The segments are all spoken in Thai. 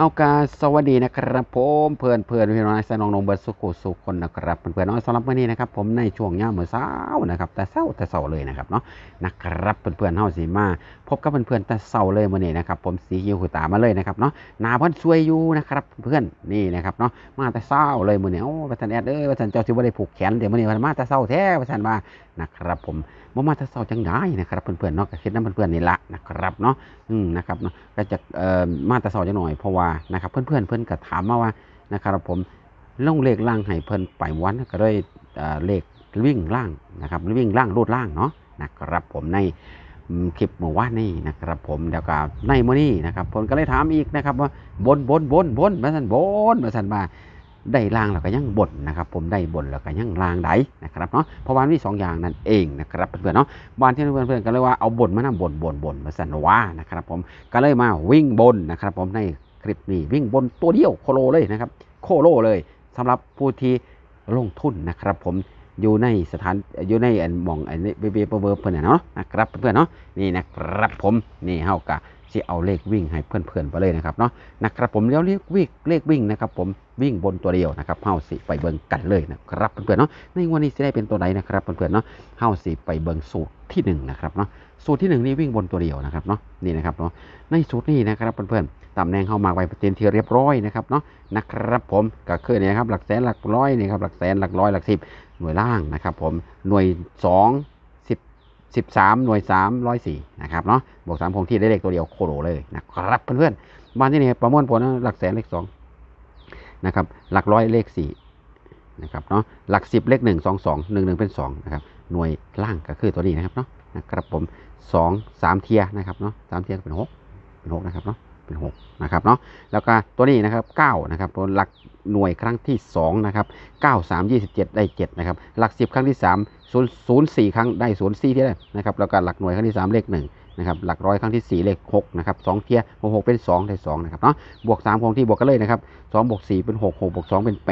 เอากาสวัสดีนะครับผมเพื่อนเพื่อนพี่น้องสน้องนงเบิร์ดสุขุสุขคนนะครับเพื่อนเพื่อนน้อยสำหรับวันนี้นะครับผมในช่วงย่ามมื้อเช้านะครับแต่เช้าแต่เช้าเลยนะครับเนาะนะครับเพื่อนเพื่อนเฮาสิมาพบกับเพื่อนเพื่อนแต่เช้าเลยมื้อนี้นะครับผมสีคิวคือตามาเลยนะครับเนาะนาพิ่นสวยอยู่นะครับเพื่อนนี่นะครับเนาะมาแต่เช้าเลยมื้อนี้โอ้ประธานแอดเอ้ยประธานเจ้าสิบ่ได้ผูกแขนเดี๋ยวมื้อนี้มาแต่เช้าแท้ประธานว่า นะครับผมบ่มาแต่เช้าจังได้นะครับเพื่อนเพื่อนเนาะก็คิดนำเพื่อนๆนี่ละนะครับเนาะอืมนะครับเนาะก็จะเอ่อมาแตราสอจะหน่อยเพราะว่านะครับเพื่อนๆเพื่อนก็ถามมาว่านะครับผมลงเลขล่างให้เพิ่นไปวันก็ได้เอ่อเลขวิ่งล่างนะครับวิ่งล่างรูดล่างเนาะนะครับผมในคลิปเมื่อวานนี้นะครับผมเดี๋ยวก็ในมื้อนี้นะครับผมก็เลยถามอีกนะครับว่าบนบนบนบนมาสันบนมาสันมา ได้ล่างแล้วก็ยังบนนะครับ ผมได้บนแล้วก็ยังล่างได้นะครับเนาะเพราะว่ามีสองอย่างนั่นเองนะครับเพื่อนๆเนาะบ้านที่เพื่อนๆก็เลยว่าเอาบนมานำบนบนบนมาสันว่านะครับ ผมก็เลยมาวิ่งบนนะครับ ผมในคลิปนี้วิ่งบนตัวเดียวโคโลเลยนะครับ โคโลเลยสำหรับผู้ที่ลงทุนนะครับ ผมอยู่ในสถานอยู่ในอันมองอันนี้เบเบเบอร์เพื่อนเนาะนะครับเพื่อนเนาะนี่นะครับผมนี่เฮากะ สิเอาเลขวิ่งให้เพื่อนๆไปเลยนะครับเนาะนะครับผมแล้วเลขวิ่งเลขวิ่งนะครับผมวิ่งบนตัวเดียวนะครับเฮาสิไปเบิ่งกันเลยนะครับเพื่อนๆเนาะในวันนี้สิได้เป็นตัวไหนนะครับเพื่อนๆเนาะเฮาสิไปเบิ่งสูตรที่หนึ่งนะครับเนาะสูตรที่หนึ่งนี่วิ่งบนตัวเดียวนะครับเนาะนี่นะครับเนาะในสูตรนี้นะครับเพื่อนๆตำแหน่งเข้ามาไว้เป็นที่เรียบร้อยนะครับเนาะนะครับผมก็คือเนี่ยครับหลักแสนหลักร้อยนี่ครับหลักแสนหลักร้อยหลักสิบหน่วยล่างนะครับผมหน่วยส สิบสามหน่วยสามร้อยสี่นะครับเนาะบวกสามคงที่ได้เลขตัวเดียวโคโรเลยนะครับเพื่อนๆบ้านที่นี่ประมวลผลหลักแสนเลขสองนะครับหลักร้อยเลขสี่นะครับเนาะหลักสิบเลขหนึ่งสองสองหนึ่งหนึ่งเป็นสองนะครับหน่วยล่างก็คือตัวนี้นะครับเนาะนะครับผมสองสามเทียนะครับเนาะสามเทียก็เป็นหกเป็นหกนะครับเนาะ เป็น6นะครับเนาะแล้วก็ตัวนี้นะครับเก้านะครับตัวหลักหน่วยครั้งที่สองนะครับเก้าสามยี่สิบเจ็ดได้เจ็ดนะครับ หลักสิบครั้งที่สามศูนย์สี่ครั้งได้ศูนย์สี่เทียนะครับแล้วก็หลักหน่วยครั้งที่สามเลขหนึ่งนะครับ หลักร้อยครั้งที่สี่เลขหกนะครับสองเทียหกหกเป็นสองได้สองนะครับเนาะบวกสามคงที่บวกกันเลยนะครับสองบวกสี่เป็นหกหกบวกสองเป็นแ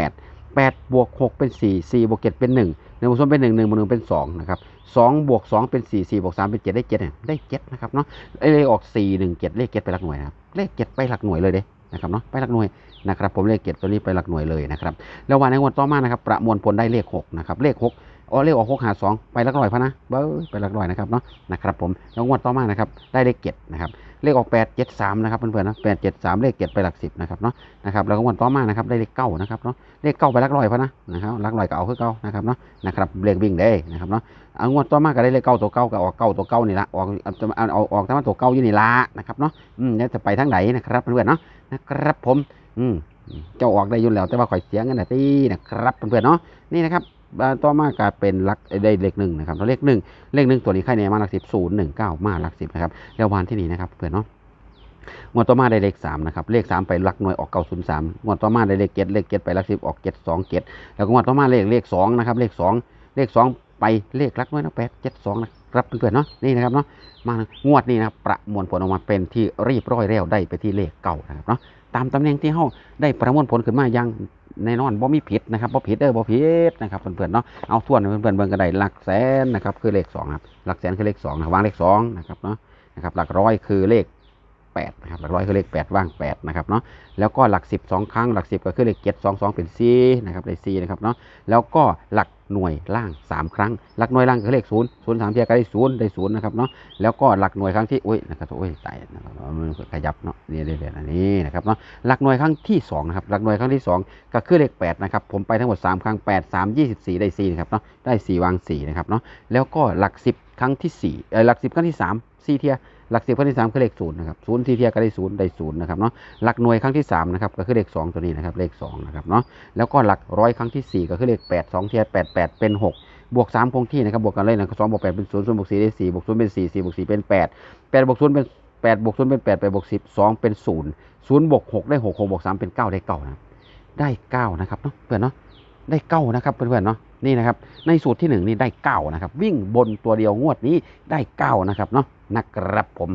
ปดแปดบวกหกเป็นสี่สี่บวกเจ็ดเป็นหนึ่งหนึ่งบวกสองเป็นหนึ่งหนึ่งบวกหนึ่งเป็นสองนะครับสองบวกสองเป็นสี่สี่บวกสามเป็นเจ็ดได้เจ็ดเนี่ย ได้เจ็ดนะครับเนาะเลขออกสี่หนึ่งเจ็ดเลขเจ็ดไปหลักหน่วยนะครับ เลขเจ็ดไปหลักหน่วยเลยเด้นะครับเนาะ ไปหลักหน่วยนะครับ ผมเลขเจ็ดตัวนี้ไปหลักหน่วยเลยนะครับ แล้ววันในวันต่อมานะครับ ประมวลผลได้เลขหกนะครับ เลขหก อ๋อเลขออกหกหาสองไปลักร้อยพะนะเบ้อไปหลักร้อยนะครับเนาะนะครับผมแล้วงวดต่อมานะครับได้เลขเจ็ดนะครับเลขออกแปดเจ็ดสามนะครับเพื่อนๆนะแปดเจ็ดสามเลขเจ็ดไปหลักสิบนะครับเนาะนะครับแล้วก็งวดต่อมานะครับได้เลขเก้านะครับเนาะเลขเก้าไปหลักร้อยพะนะนะครับหลักร้อยก็เอาคือเก้านะครับเนาะนะครับเลขวิ่งได้นะครับเนาะเอางวดต่อมาก็ได้เลขเก้าตัวเก้าก็ออกเก้าตัวเก้านี่ละออกเอาเอาอาออกทั้งตัวเก้าอยู่นี่ละนะครับเนาะอืมจะไปทางไหนนะครับเพื่อนๆเนาะนะครับผมอืมเจ้าออกได้ยุ่นแล้วแต่ว่าข่อยเสียเงินนะตีนะครับเพื่อนๆเนาะนี่นะครับ ต่อมาก็เป็นลักได้เลขหนึ่งนะครับแล้วเลขหนึ่งเลขหนึ่งตัวนี้ใครเนี่ยมาหลักสิบศูนย์หนึ่งเก้ามาหลักสิบนะครับแล้ววันที่นี่นะครับเพื่อนเนาะงวดต่อมาได้เลขสามนะครับ เลขสามไปหลักหน่วยออกเก้าศูนย์สามงวดต่อมาได้เลขเจ็ดเลขเจ็ดไปหลักสิบออกเจ็ดสองเจ็ดแล้วก็งวดต่อมาเลขเลขสองนะครับเลขสองเลขสองไปเลขลักหน่วยนะแปดเจ็ดสองนะครับเพื่อนๆเนาะนี่นะครับเนาะมางวดนี้นะประมวลผลออกมาเป็นที่รีบร้อยแล้วได้ไปที่เลขเก่านะครับเนาะตามตำแหน่งที่เฮาได้ประมวลผลขึ้นมาอยัง แน่นอนบ่มีผิดนะครับบ่ผิดเด้อบ่ผิดนะครับเพื่อนๆเนาะเอาทวนเพื่อนๆเบิ่งกันได้หลักแสนนะครับคือเลขสองครับหลักแสนคือเลขสองนะวางเลขสองนะครับเนาะนะครับหลักร้อยคือเลข 8นะครับหลักร้อยคือเลข 8 ว่าง 8 นะครับเนาะแล้วก็หลัก 10 2 ครั้งหลัก 10 ก็คือเลข7 2 2เป็น4นะครับได้4นะครับเนาะแล้วก็หลักหน่วยล่าง 3 ครั้ง หลักหน่วยล่างคือเลข0 0 3เทียก็ได้0ได้0นะครับเนาะแล้วก็หลักหน่วยครั้งที่อุ้ยนะครับโอ้ยตายนะครับมันขยับเนาะนี่เดี๋ยๆอันนี้นะครับเนาะหลักหน่วยครั้งที่2นะครับหลักหน่วยครั้งที่ 2 ก็คือเลข8นะครับผมไปทั้งหมด 3 ครั้ง 8 3 24 ได้4นะครับเนาะได้ 4 วาง4นะครับเนาะแล้วก็หลัก 10 ครั้งที่4เออหลัก 10 ครั้งที่3 4เทีย หลักสิบครั้งที่สามคือเลขศูนย์นะครับศูนย์ที่เทียบก็ได้ศูนย์ได้ศูนย์นะครับเนาะหลักหน่วยครั้งที่สามนะครับก็คือเลขสองตัวนี้นะครับเลขสองนะครับเนาะแล้วก็หลักร้อยครั้งที่สี่ก็คือเลขแปดสองเทียบแปดแปดเป็นหกบวกสามคงที่นะครับบวกกันเลยนะสองบวกแปดเป็นศูนย์ศูนย์บวกสี่ได้สี่บวกศูนย์เป็นสี่สี่บวกสี่เป็นแปดแปดบวกศูนย์เป็นแปดบวกศูนย์เป็นแปดแปดบวกสิบสองเป็นศูนย์ศูนย์บวกหกได้หกหกบวกสามเป็นเก้าได้เก้านะได้เก้านะครับเนาะเพื่อนเนาะได้เก้านะครับเพื่อนๆเนาะนี่นะครับในสูตรที่หนึ่งนี่ได้เก้านะครับวิ่งบนตัวเดียวงวดนี้ได้เก้านะครับเนาะ นะครับผม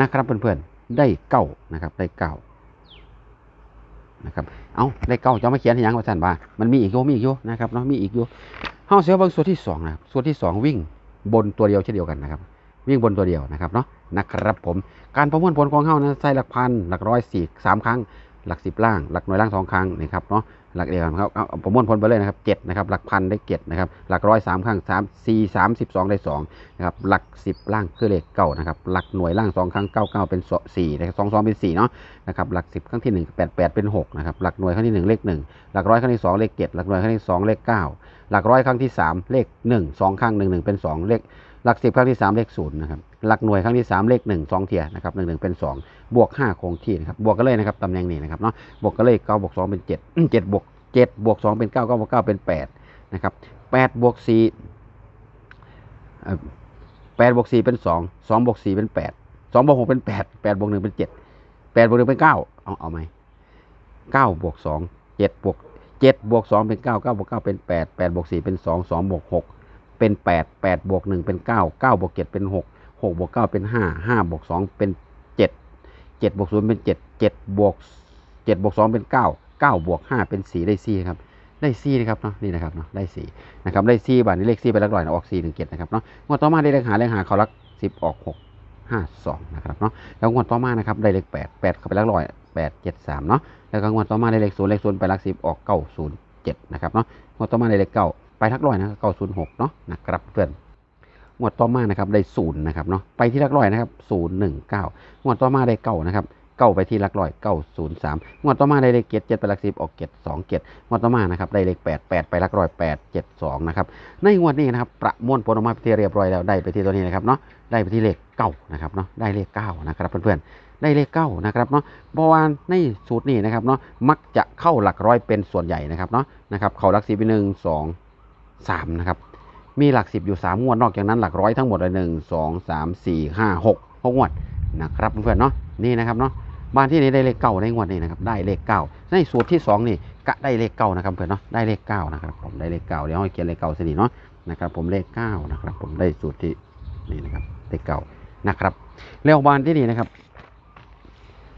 นะครับเพื่อนๆได้เก้านะครับได้เก้านะครับเอาได้เก้าจะมาเขียนให้ยังว่าสันว่ามันมีอีกโยมีอีกโยนะครับเนาะมีอีกโยเฮาเสียบางส่วนที่สองนะครับส่วนที่สองวิ่งบนตัวเดียวเช่นเดียวกันนะครับ วิ่งบนตัวเดียวนะครับเนาะนะครับผมการประมวลผลของเฮานะใส่หลักพันหลักร้อยสี่สามครั้ง หลักสิบล่าง หลักหน่วยล่างสองครั้งนะครับเนาะหลักเดียวครับเอาประมวลผลไปเลยนะครับเจ็ดนะครับหลักพันได้เจ็ดนะครับหลักร้อยสามครั้งสามสี่สามสิบสองได้สองนะครับหลักสิบล่างคือเลขเก้านะครับหลักหน่วยล่างสองครั้งเก้าเก้าเป็นสสี่นะครับสองสองเป็นสี่เนาะนะครับหลักสิบครั้งที่หนึ่งแปดแปดเป็นหกนะครับหลักหน่วยครั้งที่หนึ่งเลขหนึ่งหลักร้อยครั้งที่สองเลขเจ็ดหลักหน่วยครั้งที่สองเลขเก้าหลักร้อยครั้งที่สามเลขหนึ่งสองครั้งหนึ่งหนึ่งเป็นสองเลข หลักสิบครั้งที่สามเลขศูนย์นะครับ หลักหน่วยครั้งที่สามเลขหนึ่งสองเทียนะครับหนึ่งหนึ่งเป็นสองบวกห้าคงที่นะครับ บวกกันเลยนะครับตำแหน่งนี้นะครับเนาะ บวกกันเลยเก้าบวกสองเป็นเจ็ดเจ็ดบวกเจ็ดบวกสองเป็นเก้าเก้าบวกเก้าเป็นแปดนะครับแปดบวกสี่แปดบวกสี่เป็นสองสองบวกสี่เป็นแปดสองบวกหกเป็นแปดแปดบวกหนึ่งเป็นเจ็ดแปดบวกหนึ่งเป็นเก้าเอาเอาไหมเก้าบวกสองเจ็ดบวกเจ็ดบวกสองเป็นเก้าเก้าบวกเก้าเป็นแปดแปดบวกสี่เป็นสองสองบวกหก เป็นแปดแปดบวกหนึ่งเป็นเก้าเก้าบวกเจ็ดเป็นหกหกบวกเก้าเป็นห้าห้าบวกสองเป็นเจ็ดเจ็ดบวกศูนย์เป็นเจ็ดเจ็ดบวกเจ็ดบวกสองเป็นเก้าเก้าบวกห้าเป็นสี่ได้สี่ครับได้สี่นะครับเนาะนี่นะครับเนาะได้สี่นะครับได้สี่บาทนี้เลขสี่ไปลักร้อยนะออกสี่หนึ่งเจ็ดนะครับเนาะงวดต่อมาได้เลขหาเลขหาเขารักสิบออกหกห้าสองนะครับเนาะแล้วงวดต่อมานะครับได้เลขแปดแปดเข้าไปลักร้อยแปดเจ็ดสามเนาะแล้วก็งวดต่อมาได้เลขศูนย์เลขศูนย์ไปลักสิบออกเก้าศูนย์เจ็ดนะครับเนาะงวดต่อมาได้เลขเก้า ไปหลักร้อยนะเก้าศูนย์หกเนาะนะครับเพื่อนงวดต่อมานะครับได้ศูนย์นะครับเนาะไปที่หลักร้อยนะครับศูนย์หนึ่งเก้างวดต่อมาได้เก้านะครับเก้าไปที่หลักร้อยเก้าศูนย์สามงวดต่อมาได้เลขเจ็ดเจ็ดไปหลักสิบออกเจ็ดสองเจ็ดงวดต่อมานะครับได้เลขแปดแปดไปหลักร้อยแปดเจ็ดสองนะครับในงวดนี้นะครับประมวลผลออกมาที่เรียบร้อยแล้วได้ไปที่ตัวนี้นะครับเนาะได้ไปที่เลขเก้านะครับเนาะได้เลขเก้านะครับเพื่อนๆได้เลขเก้านะครับเนาะเพราะว่าในสูตรนี้นะครับเนาะมักจะเข้าหลักร้อยเป็นส่วนใหญ่นะครับเนาะนะครับ เข้าหลักสิบไปหนึ่งสอง สามนะครับ มีหลักสิบอยู่สามงวด นอกจากนั้นหลักร้อยทั้งหมดเลยหนึ่งสองสามสี่ห้าหกหกงวดนะครับเพื่อนเนาะนี่นะครับเนาะบ้านที่นี้ได้เลขเก้าในงวดนี้นะครับได้เลขเก้าในสูตรที่สองนี่กะได้เลขเก้านะครับเพื่อนเนาะได้เลขเก้านะครับผมได้เลขเก้าเดี๋ยวให้เขียนเลขเก้าสิเนาะนะครับผมเลขเก้านะครับผมได้สูตรที่นี่นะครับเลขเก้านะครับแล้วบ้านที่นี่นะครับ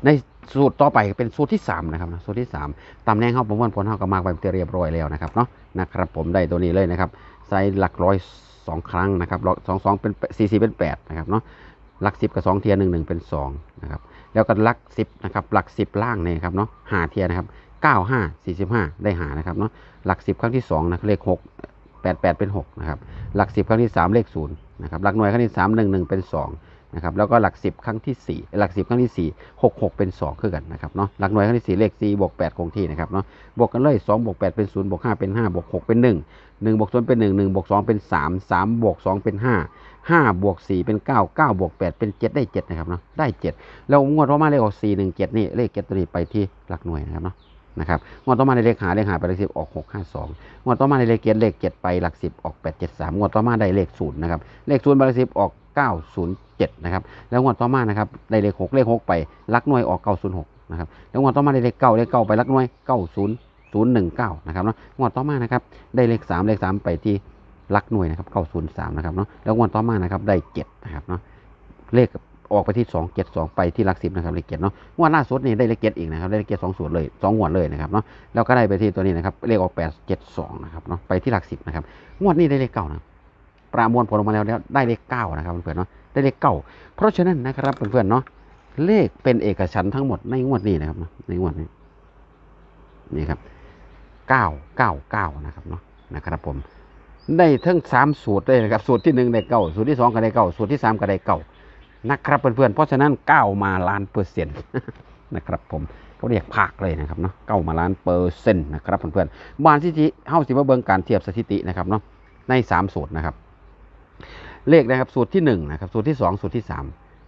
ใน สูตรต่อไปเป็นสูตรที่สามนะครับนะสูตรที่สามตำแหน่งเข้าประมวลผลเข้าก็มากไปเรียบร้อยแล้วนะครับเนาะนะครับผมได้ตัวนี้เลยนะครับใส่หลักร้อยสองครั้งนะครับหลักสองสองเป็นสี่สี่เป็นแปดนะครับเนาะหลักสิบกับสองเทียร์หนึ่งหนึ่งเป็นสองนะครับแล้วก็หลักสิบนะครับหลักสิบล่างเนี่ยครับเนาะหาเทียร์นะครับเก้าห้าสี่สิบห้าได้หานะครับเนาะหลักสิบครั้งที่สองนะเลขหกแปดแปดเป็นหกนะครับหลักสิบครั้งที่สามเลขศูนย์นะครับหลักหน่วยครั้งที่สามหนึ่งหนึ่งเป็นสอง นะครับแล้วก็หลักสิบครั้งที่สี่หลักสิบครั้งที่สี่หกหกเป็นสองคือกันนะครับเนาะหลักหน่วยครั้งที่สี่เลขสี่บวกแปดคงที่นะครับเนาะบวกกันเลยสองบวกแปดเป็นศูนย์บวกห้าเป็นห้าบวกหกเป็นหนึ่งหนึ่งบวกศูนย์เป็นหนึ่งหนึ่งบวกสองเป็นสามสามบวกสองเป็นห้าห้าบวกสี่เป็นเก้าเก้าบวกแปดเป็นเจ็ดได้เจ็ดนะครับเนาะได้เจ็ดแล้วงวดต่อมาเลขออกสี่หนึ่งเจ็ดนี่เลขเจ็ดตัวนี้ไปที่หลักหน่วยนะครับเนาะนะครับงวดต่อมาในเลขหาเลขหาไปเลขสิบออกหกห้าสองงวดต่อมาในเลขเจ็ดเลขเจ็ดไปหลักสิบออกแปดเจ็ดสามงวดต่อมาได้เลขศูนย์นะครับเลขศูนย์ไปเลขสิบออก เก้าศูนะครับ แล้วงวดต่อมานะครับได้เลขหกเลขหกไปลักหน่วยออกเก้าศูนะครับ แล้วงวดต่อมาได้เลขเก้าเลขเก้าไปลักหน่วยเก้าศูนะครับเนาะ งวดต่อมานะครับได้เลขสามเลขสามไปที่ลักหน่วยนะครับเก้าศูนะครับเนาะ แล้วงวดต่อมานะครับได้เจ็ดนะครับเนาะ เลขออกไปที่สองเจ็ดสองไปที่ลักสิบนะครับเลขเจ็ดเนาะงวดล่าสุดนี่ได้เลขเจ็ดอีกนะครับได้เลขเจ็ดสองศูนเลยสองงวดเลยนะครับเนาะแล้วก็ได้ไปที่ตัวนี้นะครับเลขออกแปดเจ็ดสองนะครับเนาะไปที่ลักสิบนะครับงวดนี้ได้เลขเก้านะ ประมวลผลออกมาแล้วแล้วได้เลขเก้านะครับเพื่อนๆเนาะได้เลขเก้าเพราะฉะนั้นนะครับเพื่อนๆเนาะเลขเป็นเอกฉันท์ทั้งหมดในงวดนี้นะครับในงวดนี้นี่ครับเก้าเก้าเก้านะครับเนาะนะครับผมได้ทั้งสามสูตรเลยนะครับสูตรที่หนึ่งได้เก้าสูตรที่สองก็ได้เก้าสูตรที่สามก็ได้เก้านะครับเพื่อนๆเพราะฉะนั้นเก้ามาล้านเปอร์เซ็นต์นะครับผมเขาเรียกภาคเลยนะครับเนาะเก้ามาล้านเปอร์เซ็นต์นะครับเพื่อนๆบานที่ที่เฮาสิมาเบิ่งการเทียบสถิตินะครับเนาะในสามสูตรนะครับ เลขนะครับสูตรที่หนึ่งนะครับสูตรที่สองสูตรที่สาม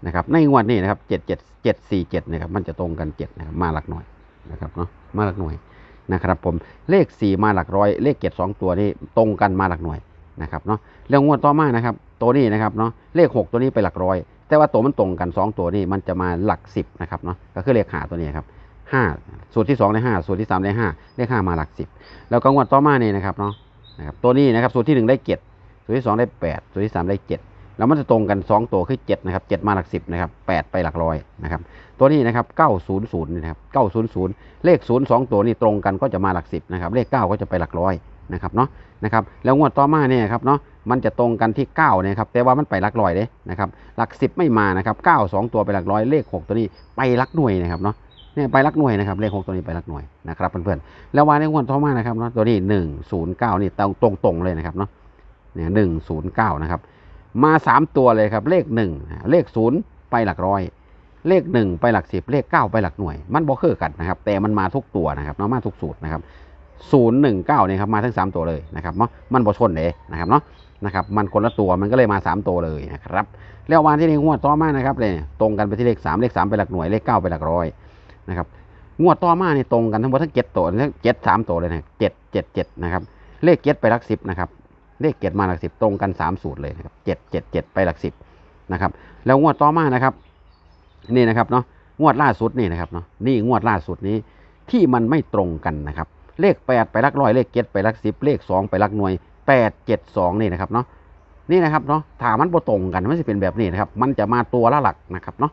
นะครับในงวดนี้นะครับเจ็ดเจ็ดเจ็ดสี่เจ็ดนะครับมันจะตรงกันเจ็ดนะครับมาหลักหน่วยนะครับเนาะมาหลักหน่วยนะครับผมเลข 4 มาหลักร้อยเลขเจ็ดสองตัวนี้ตรงกันมาหลักหน่วยนะครับเนาะแล้วงวดต่อมานะครับตัวนี้นะครับเนาะเลข 6 ตัวนี้ไปหลักร้อย แต่ว่าตัวมันตรงกัน 2 ตัวนี้มันจะมาหลัก 10นะครับเนาะก็คือเลขหาตัวนี้ครับ5สูตรที่2ได้5สูตรที่3ได้5เลข5มาหลัก 10 แล้วก็งวดต่อมานี่นะครับเนาะนะครับตัวนี้นะครับสูตรที่ 1 ได้7 สูตรที่2ได้8สูตรที่3ได้7แล้วมันจะตรงกัน2ตัวคือ7นะครับ7มาหลัก10นะครับ8ไปหลักร้อยนะครับตัวนี้นะครับ900นี่นะครับ900เลข0 2ตัวนี้ตรงกันก็จะมาหลัก10นะครับเลข9ก็จะไปหลักร้อยนะครับเนาะนะครับแล้วงวดต่อมาเนี่ยครับเนาะมันจะตรงกันที่9เนี่ยครับแต่ว่ามันไปหลักร้อยเด้นะครับหลัก 10 ไม่มานะครับ9 2 ตัวไปหลักร้อยเลข 6 ตัวนี้ไปหลักหน่วยนะครับเนาะเนี่ยไปหลักหน่วยนะครับเลข6ตัวนี้ไปหลักหน่วยนะครับเพื่อนๆแล้ววันในงวดต่อมานะครับเนาะตัวนี้109นี่ตรงตรงตรงเลยนะครับเนาะ เนี่ย109นะครับ มา3ตัวเลยครับ เลข1เลข0ไปหลักร้อย เลข1ไปหลัก10เลข9ไปหลักหน่วย มันบ่คือกันนะครับ แต่มันมาทุกตัวนะครับเนาะมาทุกสูตรนะครับ0 1 9เก้าเนี่ยครับมาทั้ง3ตัวเลยนะครับเนาะมันบ่ชนเลยนะครับเนาะนะครับมันคนละตัวมันก็เลยมา3ตัวเลยนะครับแล้ววันที่นี้งวดต่อมานะครับเลยตรงกันไปที่เลข3เลข3ไปหลักหน่วยเลข9ไปหลักร้อยนะครับงวดต่อมาเนี่ตรงกันทั้งหมดทั้งเจ็ดตัวทั้งเจ็ดสามตัวเลยนะเจ็ดเจ็ดเจ็ดนะครับเลขเจ็ดไปหลักสิบนะครับ เลขเจ็ดมาหลักสิบตรงกันสามสูตรเลยนะครับเจ็ดเจ็ดเจ็ดไปหลักสิบนะครับ แล้วงวดต่อมานะครับ นี่นะครับเนาะงวดล่าสุดนี่นะครับเนาะนี่งวดล่าสุดนี้ที่มันไม่ตรงกันนะครับ เลขแปดไปหลักร้อยเลขเจ็ดไปหลักสิบเลขสองไปหลักหน่วยแปดเจ็ดสองนี่นะครับเนาะนี่นะครับเนาะถามันบ่ตรงกันมันจะเป็นแบบนี้นะครับ มันจะมาตัวละหลักนะครับเนาะ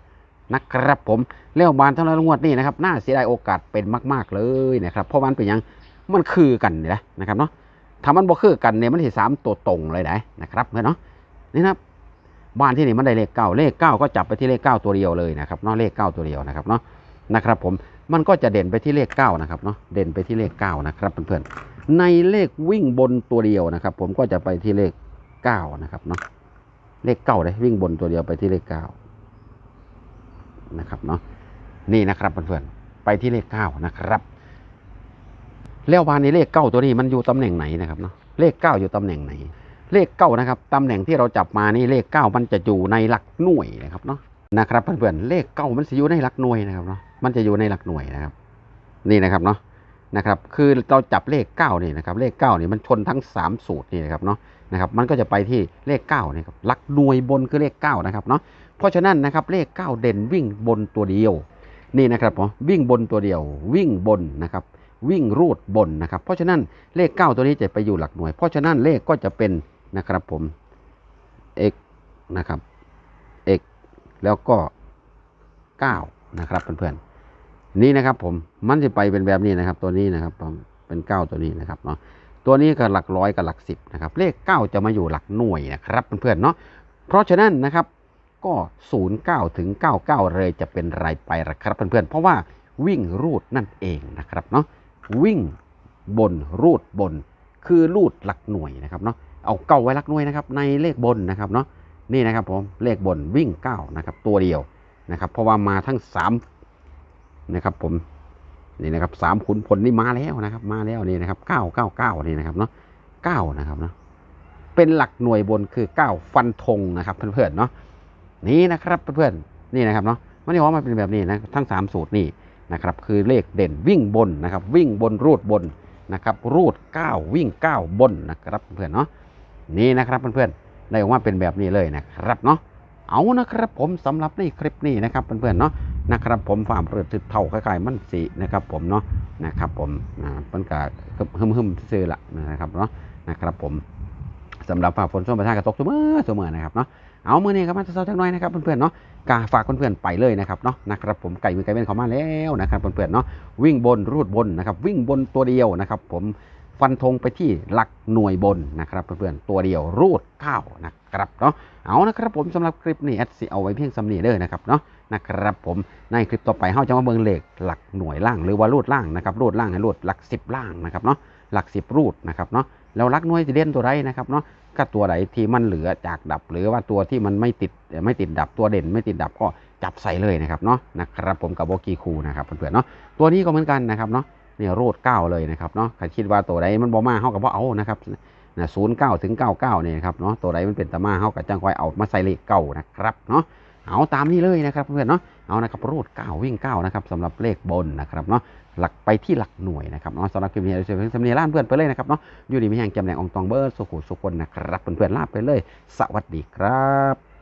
นะครับผมเลี้ยวบานทั้งนั้นงวดนี่นะครับน่าเสียดายโอกาสเป็นมาก ๆเลยนะครับเพราะมันเป็นยังมันคือกันนี่แหละนะครับเนาะ ถ้ามันบ่คือกันเนี่ยมันสิสามตัวตรงเลยนะนะครับเนาะนี่นะบบ้านที่นี่มันได้เลขเก้าเลขเก้าก็จับไปที่เลขเก้าตัวเดียวเลยนะครับเนาะเลขเก้าตัวเดียวนะครับเนาะนะครับผมมันก็จะเด่นไปที่เลขเก้านะครับเนาะเด่นไปที่เลขเก้านะครับเพื่อนๆในเลขวิ่งบนตัวเดียวนะครับ ผมก็จะไปที่เลขเก้านะครับเนาะเลขเก้าเลยวิ่งบนตัวเดียวไปที่เลขเก้านะครับเนาะนี่นะครับเพื่อนๆไปที่เลขเก้านะครับ แล้ววานนี้เลขเก้าตัวนี้มันอยู่ตำแหน่งไหนนะครับเนาะเลขเก้าอยู่ตำแหน่งไหน เลขเก้านะครับตำแหน่งที่เราจับมานี่เลขเก้ามันจะอยู่ในหลักหน่วยนะครับเนาะนะครับเพื่อนๆเลขเก้ามันจะอยู่ในหลักหน่วยนะครับเนาะมันจะอยู่ในหลักหน่วยนะครับ นี่นะครับเนาะนะครับ คือเราจับเลขเก้านี่นะครับ เลขเก้านี่มันชนทั้งสามสูตรนี่นะครับเนาะนะครับ มันก็จะไปที่เลขเก้านี่ครับหลักหน่วยบนคือเลขเก้านะครับเนาะเพราะฉะนั้นนะครับเลขเก้าเด่นวิ่งบนตัวเดียว นี่นะครับผมวิ่งบนตัวเดียว วิ่งบนนะครับ วิ่งรูดบนนะครับ เพราะฉะนั้นเลขเก้าตัวนี้จะไปอยู่หลักหน่วย เพราะฉะนั้นเลขก็จะเป็นนะครับผม x นะครับ x แล้วก็ 9 นะครับเพื่อนๆนี่นะครับผมมันจะไปเป็นแบบนี้นะครับ ตัวนี้นะครับผมเป็น 9 ตัวนี้นะครับเนาะตัวนี้ก็หลักร้อยกับหลักสิบนะครับเลข 9 จะมาอยู่หลักหน่วยนะครับเพื่อนๆเนาะเพราะฉะนั้นนะครับก็ 09 ถึง 99 เลยจะเป็นรายไปนะครับเพื่อนๆ เพราะว่าวิ่งรูดนั่นเองนะครับเนาะ วิ่งบนรูดบน คือรูดหลักหน่วยนะครับเนาะเอาเก้าไว้หลักหน่วยนะครับ ในเลขบนนะครับเนาะนี่นะครับผมเลขบนวิ่งเก้านะครับตัวเดียวนะครับ เพราะว่ามาทั้งสามนะครับผมนี่นะครับสามขุนพลนี่มาแล้วนะครับ มาแล้วนี่นะครับเก้าเก้าเก้านี่นะครับเนาะเก้านะครับเนาะเป็นหลักหน่วยบนคือเก้าฟันธงนะครับ เพื่อนๆเนาะนี่นะครับเพื่อนๆนี่นะครับเนาะมันนี่ว่ามันเป็นแบบนี้นะทั้งสามสูตรนี่ นะครับคือเลขเด่นวิ่งบนนะครับวิ่งบนรูดบนนะครับรูด 9 วิ่ง 9 บนนะครับเพื่อนเนาะนี่นะครับเพื่อนๆได้ออกมาเป็นแบบนี้เลยนะครับเนาะเอานะครับผมสำหรับในคลิปนี้นะครับเพื่อนๆเนาะนะครับผมฟาร์มเรือทึกเท่าคล้ายๆมันสีนะครับผมเนาะนะครับผมอ่าเป็นกาฮึมฮึมซื่อละนะครับเนาะนะครับผมสำหรับฝ่าฝนส้มประทานกระตกเสมอเสมอนะครับเนาะ เอาเมื่อนี้ครับมาจะเซาจักหน้อยนะครับเพื่อนๆเนาะกาฝากเพื่อนๆไปเลยนะครับเนาะนะครับผมไก่มือไก่เว้นเขามาแล้วนะครับเพื่อนๆเนาะวิ่งบนรูดบนนะครับวิ่งบนตัวเดียวนะครับ ผมฟันธงไปที่หลักหน่วยบนนะครับเพื่อนๆตัวเดียวรูดเก้านะครับเนาะเอานะครับผมสำหรับคลิปนี้แอดสิเอาไว้เพียงสำนีเด้อนะครับเนาะนะครับผมในคลิปต่อไปเราจะมาเบิ่งเลขหลักหน่วยล่างหรือว่ารูดล่างนะครับรูดล่างให้รูดหลักสิบล่างนะครับเนาะหลักสิบรูดนะครับเนาะแล้วหลักหน่วยจะเด่นตัวใดนะครับเนาะ ก็ตัวไหนที่มันเหลือจากดับ หรือว่าตัวที่มันไม่ติดไม่ติดดับตัวเด่น ไม่ติดดับก็จับใส่เลยนะครับเนาะนะครับผมกับโบกีคูนะครับเพื่อนๆเนาะตัวนี้ก็เหมือนกันนะครับเนาะเนี่ยรูดเก้าเลยนะครับเนาะใครคิดว่าตัวใดมันบ่มาเฮากับว่าเอานะครับนะศูนย์เก้าถึงเก้าเก้าเนี่ยครับเนาะตัวใดมันเป็นตะมาเฮากับจังคอยเอามาใส่เลขเก้านะครับเนาะเอาตามนี้เลยนะครับเพื่อนๆเนาะเอานะครับรูดเก้าวิ่งเก้านะครับสำหรับเลขบนนะครับเนาะ หลักไปที่หลักหน่วยนะครับเนาะสำหรับคลิปนี้เราจะเป็นสำเนียงล้านเพื่อนไปเลยนะครับเนาะอยู่ดีมีแห่งจำแหน่งองตองเบอร์สุขุสุคนนะครับเพื่อนๆลาไปเลย สวัสดีครับ